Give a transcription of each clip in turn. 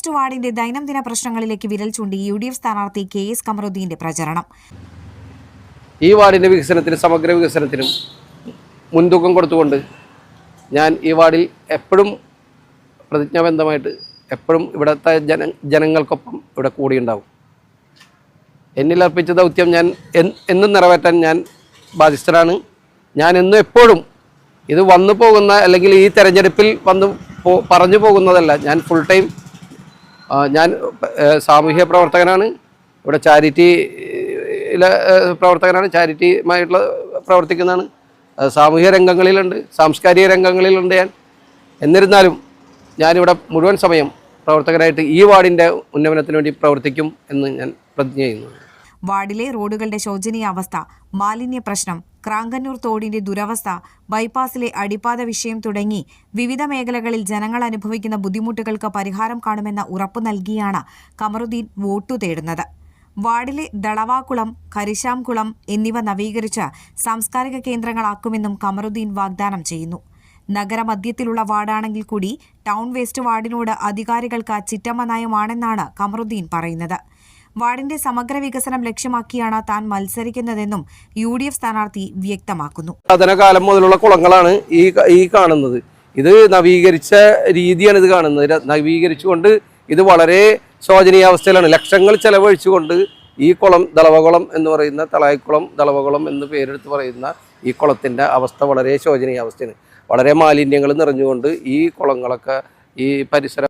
West വാർഡിന്റെ ദൈനംദിന പ്രശ്നങ്ങളിലേക്ക് വിരൽ ചൂണ്ടി യു ഡി എഫ് സ്ഥാനാർത്ഥി കെ എസ് കമറുദ്ദീന്റെ പ്രചരണം. ഈ വാർഡിന്റെ വികസനത്തിനും സമഗ്ര വികസനത്തിനും മുൻതൂക്കം കൊടുത്തുകൊണ്ട് ഞാൻ ഈ വാർഡിൽ എപ്പോഴും പ്രതിജ്ഞാബന്ധമായിട്ട് എപ്പോഴും ഇവിടുത്തെ ജന ജനങ്ങൾക്കൊപ്പം ഇവിടെ കൂടിയുണ്ടാവും. എന്നിൽ അർപ്പിച്ച ദൗത്യം ഞാൻ എന്നും നിറവേറ്റാൻ ഞാൻ ബാധ്യസ്ഥനാണ് ഞാൻ എന്നും എപ്പോഴും ഇത് വന്നു പോകുന്ന അല്ലെങ്കിൽ ഈ തെരഞ്ഞെടുപ്പിൽ വന്ന് പറഞ്ഞു പോകുന്നതല്ല. ഞാൻ ഫുൾ ടൈം ഞാൻ സാമൂഹ്യ പ്രവർത്തകനാണ്. ഇവിടെ ചാരിറ്റിയിലെ പ്രവർത്തകനാണ്. ചാരിറ്റിയുമായിട്ടുള്ള പ്രവർത്തിക്കുന്നതാണ്. സാമൂഹ്യ രംഗങ്ങളിലുണ്ട് സാംസ്കാരിക രംഗങ്ങളിലുണ്ട് ഞാൻ. എന്നിരുന്നാലും ഞാനിവിടെ മുഴുവൻ സമയം പ്രവർത്തകരായിട്ട് ഈ വാർഡിന്റെ ഉന്നമനത്തിന് വേണ്ടി പ്രവർത്തിക്കും എന്ന് ഞാൻ പ്രതിജ്ഞ ചെയ്യുന്നു. വാർഡിലെ റോഡുകളുടെ ശോചനീയാവസ്ഥ മാലിന്യ പ്രശ്നം ക്രാങ്കന്നൂർ തോടിന്റെ ദുരവസ്ഥ ബൈപ്പാസിലെ അടിപ്പാത വിഷയം തുടങ്ങി വിവിധ മേഖലകളിൽ ജനങ്ങൾ അനുഭവിക്കുന്ന ബുദ്ധിമുട്ടുകൾക്ക് പരിഹാരം കാണുമെന്ന ഉറപ്പ് നൽകിയാണ് കമറുദ്ദീൻ വോട്ടു തേടുന്നത്. വാർഡിലെ ദളവാക്കുളം കരിശാംകുളം എന്നിവ നവീകരിച്ച് സാംസ്കാരിക കേന്ദ്രങ്ങളാക്കുമെന്നും കമറുദ്ദീൻ വാഗ്ദാനം ചെയ്യുന്നു. നഗരമധ്യത്തിലുള്ള വാർഡാണെങ്കിൽ കൂടി ടൗൺ വേസ്റ്റ് വാർഡിനോട് അധികാരികൾക്ക് ചിറ്റമ്മ നയമാണെന്നാണ് കമറുദ്ദീൻ പറയുന്നത്. വാർഡിന്റെ സമഗ്ര വികസനം ലക്ഷ്യമാക്കിയാണ് താൻ മത്സരിക്കുന്നതെന്നും യു ഡി എഫ് സ്ഥാനാർത്ഥി വ്യക്തമാക്കുന്നു. പുരാതന മുതലുള്ള കുളങ്ങളാണ് ഈ ഈ കാണുന്നത്. ഇത് നവീകരിച്ച രീതിയാണ് ഇത് കാണുന്നത്. നവീകരിച്ചുകൊണ്ട് ഇത് വളരെ ശോചനീയാവസ്ഥയിലാണ് ലക്ഷങ്ങൾ ചെലവഴിച്ചുകൊണ്ട് ഈ കുളം ദളവകുളം എന്ന് പറയുന്ന തളായിക്കുളം ദളവകുളം എന്ന് പേരെടുത്ത് പറയുന്ന ഈ കുളത്തിന്റെ അവസ്ഥ വളരെ ശോചനീയാവസ്ഥയാണ് വളരെ മാലിന്യങ്ങൾ നിറഞ്ഞുകൊണ്ട് ഈ കുളങ്ങളൊക്കെ ഈ പരിസരം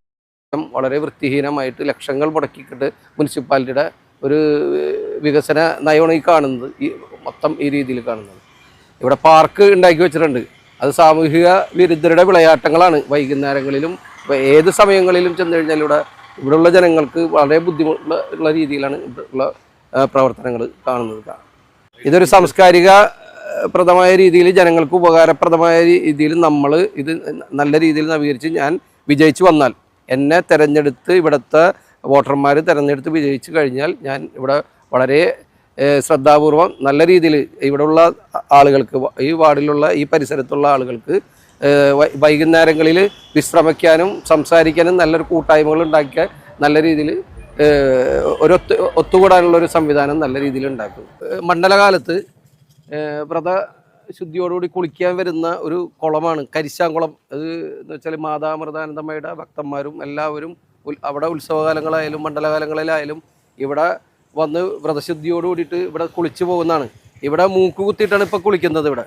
വളരെ വൃത്തിഹീനമായിട്ട് ലക്ഷങ്ങൾ മുടക്കിക്കിട്ട് മുനിസിപ്പാലിറ്റിയുടെ ഒരു വികസന നയമാണ് ഈ കാണുന്നത് ഈ മൊത്തം ഈ രീതിയിൽ കാണുന്നത്. ഇവിടെ പാർക്ക് ഉണ്ടാക്കി വെച്ചിട്ടുണ്ട്. അത് സാമൂഹിക വിരുദ്ധരുടെ വിളയാട്ടങ്ങളാണ്. വൈകുന്നേരങ്ങളിലും ഏത് സമയങ്ങളിലും ചെന്ന് കഴിഞ്ഞാൽ ഇവിടെ ഇവിടെയുള്ള ജനങ്ങൾക്ക് വളരെ ബുദ്ധിമുട്ടുള്ള രീതിയിലാണ് ഇവിടെയുള്ള പ്രവർത്തനങ്ങൾ കാണുന്നത്. ഇതൊരു സാംസ്കാരിക പ്രദമായ രീതിയിൽ ജനങ്ങൾക്ക് ഉപകാരപ്രദമായ രീതിയിൽ നമ്മൾ ഇത് നല്ല രീതിയിൽ നവീകരിച്ച് ഞാൻ വിജയിച്ചു വന്നാൽ എന്നെ തിരഞ്ഞെടുത്ത് ഇവിടുത്തെ വോട്ടർമാർ തിരഞ്ഞെടുത്ത് വിജയിച്ചു കഴിഞ്ഞാൽ ഞാൻ ഇവിടെ വളരെ ശ്രദ്ധാപൂർവം നല്ല രീതിയിൽ ഇവിടെയുള്ള ആളുകൾക്ക് ഈ വാർഡിലുള്ള ഈ പരിസരത്തുള്ള ആളുകൾക്ക് വൈകുന്നേരങ്ങളിൽ വിശ്രമിക്കാനും സംസാരിക്കാനും നല്ലൊരു കൂട്ടായ്മകൾ ഉണ്ടാക്കിയ നല്ല രീതിയിൽ ഒരു ഒത്തു ഒത്തുകൂടാനുള്ള ഒരു സംവിധാനം നല്ല രീതിയിൽ ഉണ്ടാക്കും. മണ്ഡലകാലത്ത് വ്രത ശുദ്ധിയോടുകൂടി കുളിക്കാൻ വരുന്ന ഒരു കുളമാണ്. കരിശാംകുളം. അത് എന്ന് വെച്ചാൽ മാതാമൃതാനന്ദമ്മയുടെ ഭക്തന്മാരും എല്ലാവരും അവിടെ ഉത്സവകാലങ്ങളായാലും മണ്ഡലകാലങ്ങളിലായാലും ഇവിടെ വന്ന് വ്രതശുദ്ധിയോട് കൂടിയിട്ട് ഇവിടെ കുളിച്ചു പോകുന്നതാണ്. ഇവിടെ മൂക്ക് കുത്തിയിട്ടാണ് ഇപ്പോൾ കുളിക്കുന്നത് ഇവിടെ.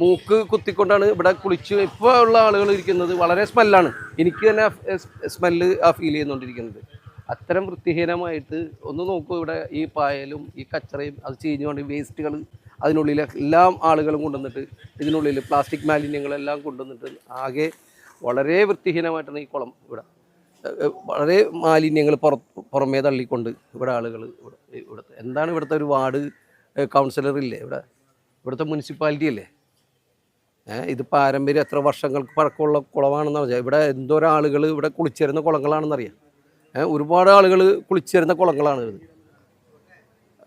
മൂക്ക് കുത്തിക്കൊണ്ടാണ് ഇവിടെ കുളിച്ച് ഇപ്പോൾ ഉള്ള ആളുകൾ ഇരിക്കുന്നത്. വളരെ സ്മെല്ലാണ്. എനിക്ക് തന്നെ സ്മെല്ല് ആ ഫീൽ ചെയ്യുന്നുകൊണ്ടിരിക്കുന്നത് അത്തരം വൃത്തിഹീനമായിട്ട് ഒന്ന് നോക്കൂ ഇവിടെ ഈ പായലും ഈ കച്ചറയും അത് ചീഞ്ഞുകൊണ്ട് വേസ്റ്റുകൾ അതിനുള്ളിൽ എല്ലാ ആളുകളും കൊണ്ടുവന്നിട്ട് ഇതിനുള്ളിൽ പ്ലാസ്റ്റിക് മാലിന്യങ്ങളെല്ലാം കൊണ്ടുവന്നിട്ട് ആകെ വളരെ വൃത്തിഹീനമായിട്ടാണ് ഈ കുളം ഇവിടെ. വളരെ മാലിന്യങ്ങൾ പുറ പുറമേ തള്ളിക്കൊണ്ട് ഇവിടെ ആളുകൾ ഇവിടെ ഇവിടുത്തെ എന്താണ് ഇവിടുത്തെ ഒരു വാർഡ് കൗൺസിലർ ഇല്ലേ ഇവിടെ? ഇവിടുത്തെ മുനിസിപ്പാലിറ്റി അല്ലേ? ഇത് പാരമ്പര്യം എത്ര വർഷങ്ങൾക്ക് പഴക്കമുള്ള കുളമാണെന്ന് പറഞ്ഞാൽ ഇവിടെ എന്തോരം ആളുകൾ ഇവിടെ കുളിച്ചേരുന്ന കുളങ്ങളാണെന്നറിയാം. ഒരുപാട് ആളുകൾ കുളിച്ചിരുന്ന കുളങ്ങളാണ് ഇത്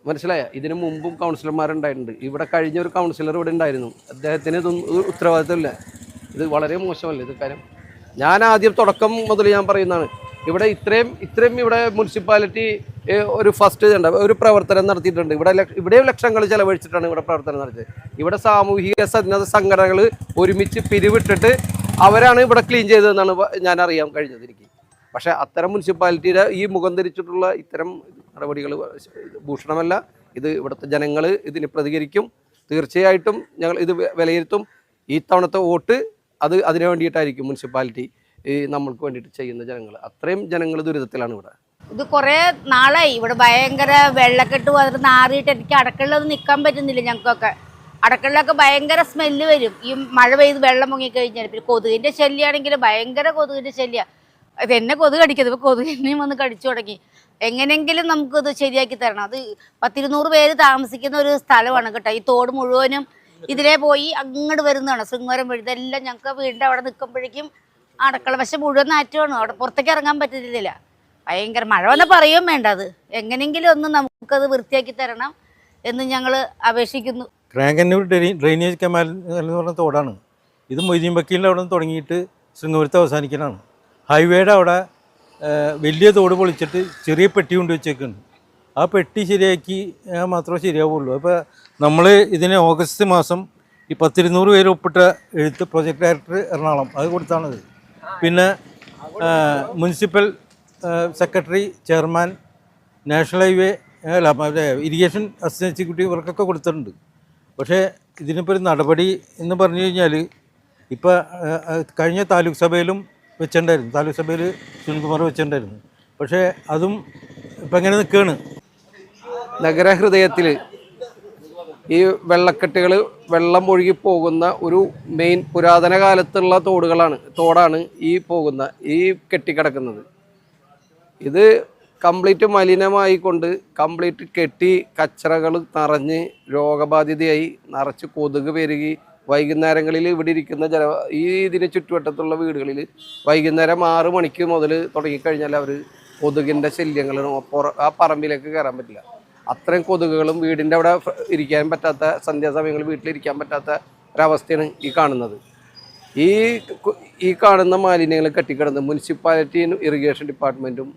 മനസ്സിലായ? ഇതിനു മുമ്പും കൗൺസിലർമാരുണ്ടായിട്ടുണ്ട് ഇവിടെ കഴിഞ്ഞ ഒരു കൗൺസിലർ ഇവിടെ ഉണ്ടായിരുന്നു. അദ്ദേഹത്തിന് ഇതൊന്നും ഉത്തരവാദിത്തമില്ല ഇത് വളരെ മോശമല്ല ഇത് കാര്യം? ഞാൻ ആദ്യം തുടക്കം മുതൽ ഞാൻ പറയുന്നതാണ്. ഇവിടെ ഇത്രയും ഇത്രയും ഇവിടെ മുനിസിപ്പാലിറ്റി ഒരു ഫസ്റ്റ് ഉണ്ട് ഒരു പ്രവർത്തനം നടത്തിയിട്ടുണ്ട്. ഇവിടെ ഇവിടെയും ലക്ഷങ്ങൾ ചെലവഴിച്ചിട്ടാണ് ഇവിടെ പ്രവർത്തനം നടത്തിയത്. ഇവിടെ സാമൂഹിക സന്നദ്ധ സംഘടനകൾ ഒരുമിച്ച് പിരിവിട്ടിട്ട് അവരാണ് ഇവിടെ ക്ലീൻ ചെയ്തതെന്നാണ് ഞാൻ അറിയാൻ കഴിഞ്ഞത് എനിക്ക്. പക്ഷേ അത്തരം മുനിസിപ്പാലിറ്റിയുടെ ഈ മുഖം ധരിച്ചിട്ടുള്ള ഇത്തരം നടപടികൾ ഭൂഷണമല്ല. ഇത് ഇവിടുത്തെ ജനങ്ങൾ ഇതിന് പ്രതികരിക്കും. തീർച്ചയായിട്ടും ഞങ്ങൾ ഇത് വിലയിരുത്തും. ഈ തവണത്തെ വോട്ട് അത് അതിനു വേണ്ടിയിട്ടായിരിക്കും മുനിസിപ്പാലിറ്റി ഈ നമ്മൾക്ക് വേണ്ടിയിട്ട് ചെയ്യുന്ന ജനങ്ങൾ അത്രയും ജനങ്ങൾ ദുരിതത്തിലാണ് ഇവിടെ. ഇത് കുറേ നാളായി. ഇവിടെ ഭയങ്കര വെള്ളക്കെട്ട് വന്നിട്ട് നാറിയിട്ട് എനിക്ക് അടക്കളത് നിൽക്കാൻ പറ്റുന്നില്ല ഞങ്ങൾക്കൊക്കെ. അടക്കളിലൊക്കെ ഭയങ്കര സ്മെല്ല് വരും. ഈ മഴ പെയ്ത് വെള്ളം മുങ്ങിക്കഴിഞ്ഞാൽ പിന്നെ കൊതുകിന്റെ ശല്യമാണെങ്കിൽ ഭയങ്കര കൊതുകിന്റെ ശല്യ. ഇത് എന്നെ കൊതുക് കടിക്കത് ഇപ്പൊ കൊതുക് എന്നെയും വന്ന് കടിച്ചു തുടങ്ങി. എങ്ങനെയെങ്കിലും നമുക്കത് ശരിയാക്കി തരണം. അത് പത്തിരുന്നൂറ് പേര് താമസിക്കുന്ന ഒരു സ്ഥലമാണ് കേട്ടോ. ഈ തോട് മുഴുവനും ഇതിലേ പോയി അങ്ങോട്ട് വരുന്നതാണ്. ശൃംഗാരം വഴി ഇതെല്ലാം ഞങ്ങൾക്ക് വീടിന്റെ അവിടെ നിൽക്കുമ്പോഴേക്കും അടക്കള പക്ഷെ മുഴുവൻ നാറ്റമാണ്. അവിടെ പുറത്തേക്ക് ഇറങ്ങാൻ പറ്റുന്നില്ല ഭയങ്കര മഴ വന്ന പറയുകയും വേണ്ട അത്. എങ്ങനെങ്കിലും ഒന്ന് നമുക്കത് വൃത്തിയാക്കി തരണം എന്ന് ഞങ്ങൾ അപേക്ഷിക്കുന്നു. ക്രാങ്കന്നൂർ ഡ്രെയിനേജ് കമാൽ എന്ന് പറഞ്ഞ തോടാണ്. ഇത് മൊയ്തീൻ വക്കീലിന്റെ അവിടെ നിന്ന് തുടങ്ങിയിട്ട് ശൃംഗപുരത്ത് അവസാനിക്കലാണ്. ഹൈവേയുടെ അവിടെ വലിയ തോട് പൊളിച്ചിട്ട് ചെറിയ പെട്ടി കൊണ്ട് വെച്ചേക്കുന്നു ആ പെട്ടി ശരിയാക്കി മാത്രമേ ശരിയാവുള്ളൂ. അപ്പോൾ നമ്മൾ ഇതിനെ ഓഗസ്റ്റ് മാസം ഈ പത്തിരുന്നൂറ് പേര് ഒപ്പിട്ട എഴുത്ത് പ്രൊജക്ട് ഡയറക്ടർ എറണാകുളം അത് കൊടുത്താണത്. പിന്നെ municipal secretary chairman national highway അല്ല മറ്റേ ഇറിഗേഷൻ അസിസ്റ്റന്റ് എക്സിക്യൂട്ടീവ് ഇവർക്കൊക്കെ കൊടുത്തിട്ടുണ്ട്. പക്ഷേ ഇതിനിപ്പോൾ ഒരു നടപടി എന്ന് പറഞ്ഞു കഴിഞ്ഞാൽ ഇപ്പോൾ കഴിഞ്ഞ താലൂക്ക് സഭയിലും വെച്ചിട്ടുണ്ടായിരുന്നു. താലൂക്ക് സഭയിൽ സുനിൽകുമാർ വെച്ചിട്ടുണ്ടായിരുന്നു. പക്ഷേ അതും ഇപ്പം എങ്ങനെ നിൽക്കുകയാണ് നഗരഹൃദയത്തിൽ ഈ വെള്ളക്കെട്ടുകൾ വെള്ളം ഒഴുകി പോകുന്ന ഒരു മെയിൻ പുരാതന കാലത്തുള്ള തോടുകളാണ് തോടാണ് ഈ പോകുന്ന ഈ കെട്ടിക്കിടക്കുന്നത്. ഇത് കംപ്ലീറ്റ് മലിനമായി കൊണ്ട് കംപ്ലീറ്റ് കെട്ടി കച്ചറകൾ നിറഞ്ഞ് രോഗബാധിതയായി നിറച്ച് കൊതുക് പെരുകി വൈകുന്നേരങ്ങളിൽ ഇവിടെ ഇരിക്കുന്ന ജന ഈ ഇതിന് ചുറ്റുവട്ടത്തുള്ള വീടുകളിൽ വൈകുന്നേരം ആറ് മണിക്ക് മുതൽ തുടങ്ങിക്കഴിഞ്ഞാൽ അവർ കൊതുകിന്റെ ശല്യങ്ങളും ആ പറമ്പിലേക്ക് കയറാൻ പറ്റില്ല. അത്രയും കൊതുകുകളും വീടിന്റെ അവിടെ ഇരിക്കാൻ പറ്റാത്ത സന്ധ്യാസമയങ്ങളിൽ വീട്ടിലിരിക്കാൻ പറ്റാത്ത ഒരവസ്ഥയാണ് ഈ കാണുന്നത്. ഈ ഈ കാണുന്ന മാലിന്യങ്ങൾ കെട്ടിക്കിടന്ന് മുനിസിപ്പാലിറ്റിയും ഇറിഗേഷൻ ഡിപ്പാർട്ട്മെന്റും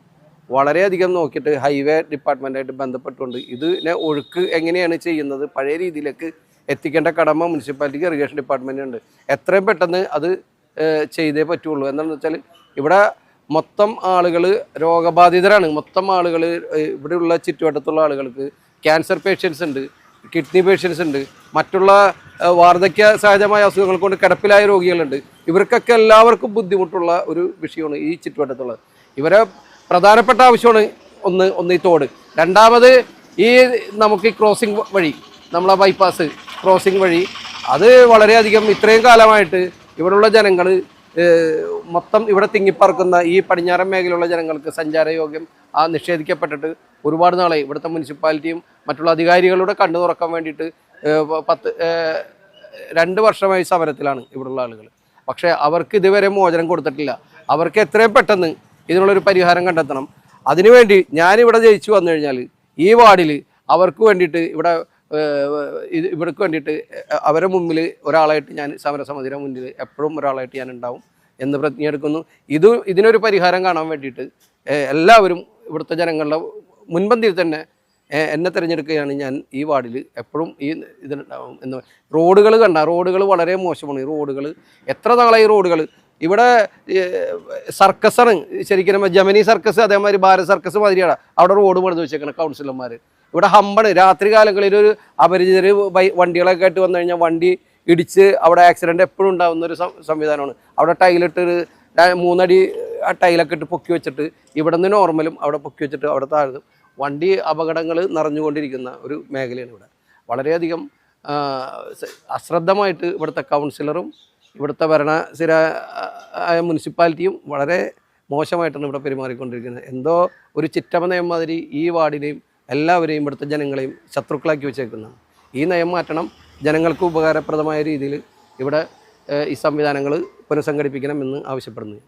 വളരെയധികം നോക്കിയിട്ട് ഹൈവേ ഡിപ്പാർട്ട്മെന്റായിട്ട് ബന്ധപ്പെട്ടുകൊണ്ട് ഇതിനെ ഒഴുക്ക് എങ്ങനെയാണ് ചെയ്യുന്നത് പഴയ രീതിയിലേക്ക് എത്തിക്കേണ്ട കടമ മുനിസിപ്പാലിറ്റിക്ക് ഇറിഗേഷൻ ഡിപ്പാർട്ട്മെന്റിനുണ്ട് എത്രയും പെട്ടെന്ന് അത് ചെയ്തേ പറ്റുള്ളൂ. എന്താണെന്ന് വെച്ചാൽ ഇവിടെ മൊത്തം ആളുകൾ രോഗബാധിതരാണ്. മൊത്തം ആളുകൾ ഇവിടെയുള്ള ചുറ്റുവട്ടത്തുള്ള ആളുകൾക്ക് ക്യാൻസർ പേഷ്യൻസ് ഉണ്ട് കിഡ്നി പേഷ്യൻസ് ഉണ്ട് മറ്റുള്ള വാർദ്ധക്യ സഹജമായ അസുഖങ്ങൾ കൊണ്ട് കിടപ്പിലായ രോഗികളുണ്ട്. ഇവർക്കൊക്കെ എല്ലാവർക്കും ബുദ്ധിമുട്ടുള്ള ഒരു വിഷയമാണ് ഈ ചുറ്റുവട്ടത്തുള്ളത്. ഇവരെ പ്രധാനപ്പെട്ട ആവശ്യമാണ് ഒന്ന് ഒന്ന് ഈ തോട്. രണ്ടാമത് ഈ നമുക്ക് ക്രോസിംഗ് വഴി നമ്മളെ ബൈപ്പാസ് ക്രോസിംഗ് വഴി. അത് വളരെയധികം ഇത്രയും കാലമായിട്ട് ഇവിടെയുള്ള ജനങ്ങൾ മൊത്തം ഇവിടെ തിങ്ങിപ്പറക്കുന്ന ഈ പടിഞ്ഞാറൻ മേഖലയിലുള്ള ജനങ്ങൾക്ക് സഞ്ചാരയോഗ്യം ആ നിഷേധിക്കപ്പെട്ടിട്ട് ഒരുപാട് നാളെ ഇവിടുത്തെ മുനിസിപ്പാലിറ്റിയും മറ്റുള്ള അധികാരികളുടെ കണ്ണു തുറക്കാൻ വേണ്ടിയിട്ട് പത്ത് രണ്ട് വർഷമായി സമരത്തിലാണ് ഇവിടെയുള്ള ആളുകൾ പക്ഷേ അവർക്ക് ഇതുവരെ മോചനം കൊടുത്തിട്ടില്ല. അവർക്ക് എത്രയും പെട്ടെന്ന് ഇതിനുള്ളൊരു പരിഹാരം കണ്ടെത്തണം. അതിനുവേണ്ടി ഞാനിവിടെ ജയിച്ചു വന്നു കഴിഞ്ഞാൽ ഈ വാർഡിൽ അവർക്ക് വേണ്ടിയിട്ട് ഇവിടെ ഇത് ഇവർക്ക് വേണ്ടിയിട്ട് അവരെ മുമ്പിൽ ഒരാളായിട്ട് ഞാൻ സമരസമിതിയുടെ മുന്നിൽ എപ്പോഴും ഒരാളായിട്ട് ഞാൻ ഉണ്ടാവും എന്ന് പ്രതിജ്ഞ എടുക്കുന്നു ഇത് ഇതിനൊരു പരിഹാരം കാണാൻ വേണ്ടിയിട്ട് എല്ലാവരും ഇവിടുത്തെ ജനങ്ങളുടെ മുൻപന്തിയിൽ തന്നെ എന്നെ തിരഞ്ഞെടുക്കുകയാണ് ഞാൻ ഈ വാർഡിൽ എപ്പോഴും ഈ ഇതിനുണ്ടാവും എന്ന്. റോഡുകൾ കണ്ട റോഡുകൾ വളരെ മോശമാണ്. ഈ റോഡുകൾ എത്ര നാളായി റോഡുകൾ ഇവിടെ സർക്കസാണ്. ശരിക്കും ജമനി സർക്കസ് അതേമാതിരി ഭാരത് സർക്കസ് മാതിരിയാണ്. അവിടെ റോഡ് പണിത് വെച്ചേക്കണം കൗൺസിലർമാർ ഇവിടെ ഹമ്പാണ്. രാത്രി കാലങ്ങളിൽ ഒരു അപരിചിതർ വണ്ടികളൊക്കെ ആയിട്ട് വന്നു കഴിഞ്ഞാൽ വണ്ടി ഇടിച്ച് അവിടെ ആക്സിഡന്റ് എപ്പോഴും ഉണ്ടാകുന്ന ഒരു സംവിധാനമാണ്. അവിടെ ടൈലിട്ട് മൂന്നടി ടൈലൊക്കെ ഇട്ട് പൊക്കി വെച്ചിട്ട് ഇവിടെ നിന്ന് നോർമലും അവിടെ പൊക്കി വെച്ചിട്ട് അവിടെ താഴ്ന്നു വണ്ടി അപകടങ്ങൾ നിറഞ്ഞുകൊണ്ടിരിക്കുന്ന ഒരു മേഖലയാണ് ഇവിടെ. വളരെയധികം അശ്രദ്ധമായിട്ട് ഇവിടുത്തെ കൗൺസിലറും ഇവിടുത്തെ ഭരണസ്ഥിര ആയ മുനിസിപ്പാലിറ്റിയും വളരെ മോശമായിട്ടാണ് ഇവിടെ പെരുമാറിക്കൊണ്ടിരിക്കുന്നത്. എന്തോ ഒരു ചിറ്റമ നയം മാതിരി ഈ വാർഡിനെയും എല്ലാവരെയും ഇവിടുത്തെ ജനങ്ങളെയും ശത്രുക്കളാക്കി വെച്ചേക്കുന്നതാണ് ഈ നയം മാറ്റണം. ജനങ്ങൾക്ക് ഉപകാരപ്രദമായ രീതിയിൽ ഇവിടെ ഈ സംവിധാനങ്ങൾ പുനഃസംഘടിപ്പിക്കണമെന്ന് ആവശ്യപ്പെടുന്നു.